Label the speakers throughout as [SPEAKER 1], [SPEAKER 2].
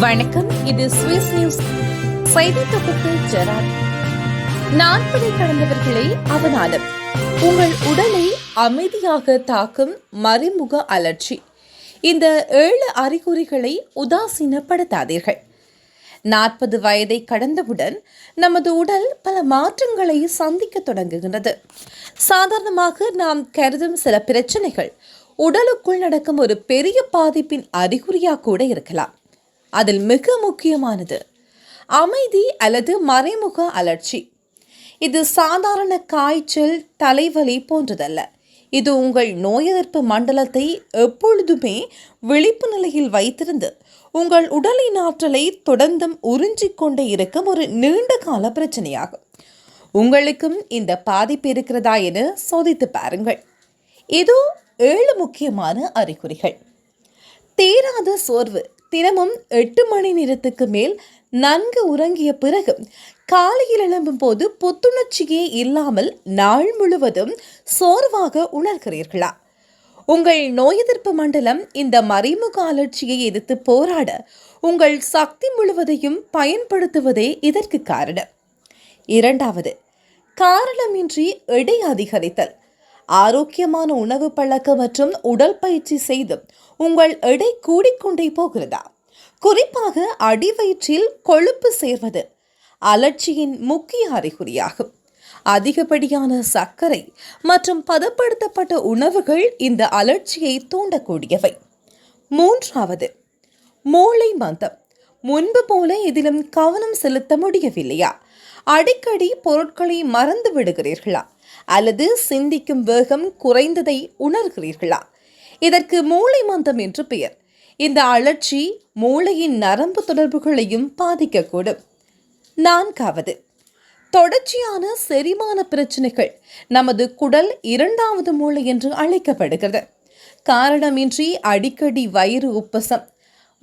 [SPEAKER 1] வணக்கம். இது Swiss news. செய்தி தொகுப்பு ஜெராட். நாற்பதை கடந்தவர்களை அவதானம். உங்கள் உடலை அமைதியாக தாக்கும் மறைமுக அலர்ச்சி. இந்த ஏழு அறிகுறிகளை உதாசீனப்படுத்தாதீர்கள். நாற்பது வயதை கடந்தவுடன் நமது உடல் பல மாற்றங்களை சந்திக்க தொடங்குகின்றது. சாதாரணமாக நாம் கருதும் சில பிரச்சனைகள் உடலுக்குள் நடக்கும் ஒரு பெரிய பாதிப்பின் அறிகுறியாக கூட இருக்கலாம். அதில் மிக முக்கியமானது அமைதி அல்லது மறைமுக அலர்ச்சி இது சாதாரண காய்ச்சல் தலைவலி போன்றதல்ல. இது உங்கள் நோய் எதிர்ப்பு மண்டலத்தை எப்பொழுதுமே விழிப்பு நிலையில் வைத்திருந்து உங்கள் உடலின் ஆற்றலை தொடர்ந்தும் உறிஞ்சிக் கொண்டே இருக்கும் ஒரு நீண்ட கால பிரச்சனையாகும். உங்களுக்கும் இந்த பாதிப்பு இருக்கிறதா என சோதித்து பாருங்கள். இதோ ஏழு முக்கியமான அறிகுறிகள். தேராத சோர்வு தினமும் எட்டு மணி நேரத்துக்கு மேல் நன்கு உறங்கிய பிறகு காலையில் எழும்பும் போது புத்துணர்ச்சியே இல்லாமல் நாள் முழுவதும் சோர்வாக உணர்கிறீர்களா? உங்கள் நோய் எதிர்ப்பு மண்டலம் இந்த மறைமுக அலர்ச்சியை எதிர்த்து போராட உங்கள் சக்தி முழுவதையும் பயன்படுத்துவதே இதற்கு காரணம். இரண்டாவது காரணமின்றி எடை அதிகரித்தல். ஆரோக்கியமான உணவு பழக்கம் மற்றும் உடற்பயிற்சி செய்து உங்கள் எடை கூடிக்கொண்டே போகிறதா? குறிப்பாக அடிவயிற்றில் கொழுப்பு சேர்வது அலட்சியின் முக்கிய அறிகுறியாகும். அதிகப்படியான சர்க்கரை மற்றும் பதப்படுத்தப்பட்ட உணவுகள் இந்த அலட்சியை தூண்டக்கூடியவை. மூன்றாவது மூளை மந்தம். முன்பு போல இதிலும் கவனம் செலுத்த முடியவில்லையா? அடிக்கடி பொருட்களை மறந்து விடுகிறீர்களா? அல்லது சிந்திக்கும் வேகம் குறைந்ததை உணர்கிறீர்களா? இதற்கு மூளை மந்தம் என்று பெயர். இந்த அழற்சி மூளையின் நரம்பு தொடர்புகளையும் பாதிக்கக்கூடும். நான்காவது தொடர்ச்சியான செரிமான பிரச்சனைகள் நமது குடல் இரண்டாவது மூளை என்று அழைக்கப்படுகிறது. காரணமின்றி அடிக்கடி வயிறு உப்பசம்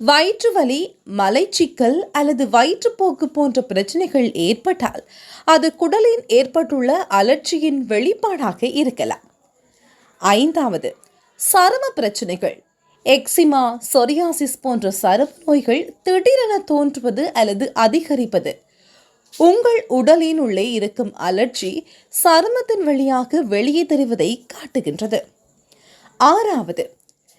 [SPEAKER 1] வயிற்று வலி மலைச்சிக்கல் அல்லது வயிற்றுப்போக்கு போன்ற பிரச்சனைகள் ஏற்பட்டால் அது குடலின் ஏற்பட்டுள்ள அலர்ச்சியின் வெளிப்பாடாக இருக்கலாம். ஐந்தாவது சரும பிரச்சனைகள். எக்ஸிமா சொரியாசிஸ் போன்ற சரும நோய்கள் திடீரென தோன்றுவது அல்லது அதிகரிப்பது. உங்கள் உடலின் உள்ளே இருக்கும் அலர்ஜி சருமத்தின் வழியாக வெளியே தெரிவதை காட்டுகின்றது. ஆறாவது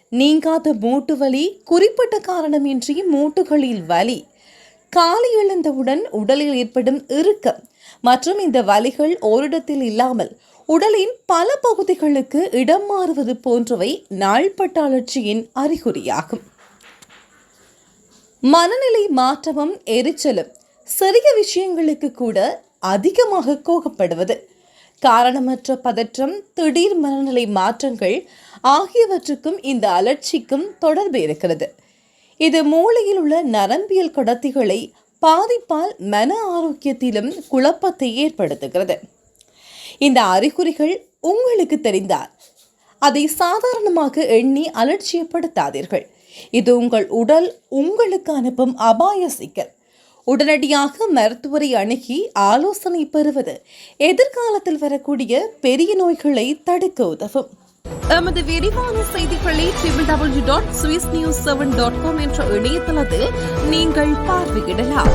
[SPEAKER 1] நீங்காத மூட்டு வலி குறிப்பிட்ட காரணமின்றி மூட்டுகளில் வலி. காலை எழுந்தவுடன் உடலில் ஏற்படும் இறுக்கம் மற்றும் இந்த வலிகள் ஓரிடத்தில் இல்லாமல் உடலின் பல பகுதிகளுக்கு இடம் மாறுவது போன்றவை நாள்பட்ட அலர்ச்சியின் அறிகுறியாகும். மனநிலை மாற்றமும் எரிச்சலும் சிறிய விஷயங்களுக்கு கூட அதிகமாக கோபப்படுவது காரணமற்ற பதற்றம் திடீர் மனநிலை மாற்றங்கள் ஆகியவற்றுக்கும் இந்த அலர்ச்சிக்கும் தொடர்பு இருக்கிறது. இது மூளையில் உள்ள நரம்பியல் கடத்திகளை பாதிப்பால் மன ஆரோக்கியத்திலும் குழப்பத்தை ஏற்படுத்துகிறது. இந்த அறிகுறிகள் உங்களுக்கு தெரிந்தால் அதை சாதாரணமாக எண்ணி அலட்சியப்படுத்தாதீர்கள். இது உங்கள் உடல் உங்களுக்கு அனுப்பும் அபாய சிக்கல். உடனடியாக மருத்துவரை அணுகி ஆலோசனை பெறுவது. எதிர்காலத்தில் வரக்கூடிய பெரிய நோய்களை தடுக்க உதவும். எமது விரிவான செய்திகளை triple W dot Swiss news seven dot com என்ற இணையதளத்தில் நீங்கள் பார்வையிடலாம்.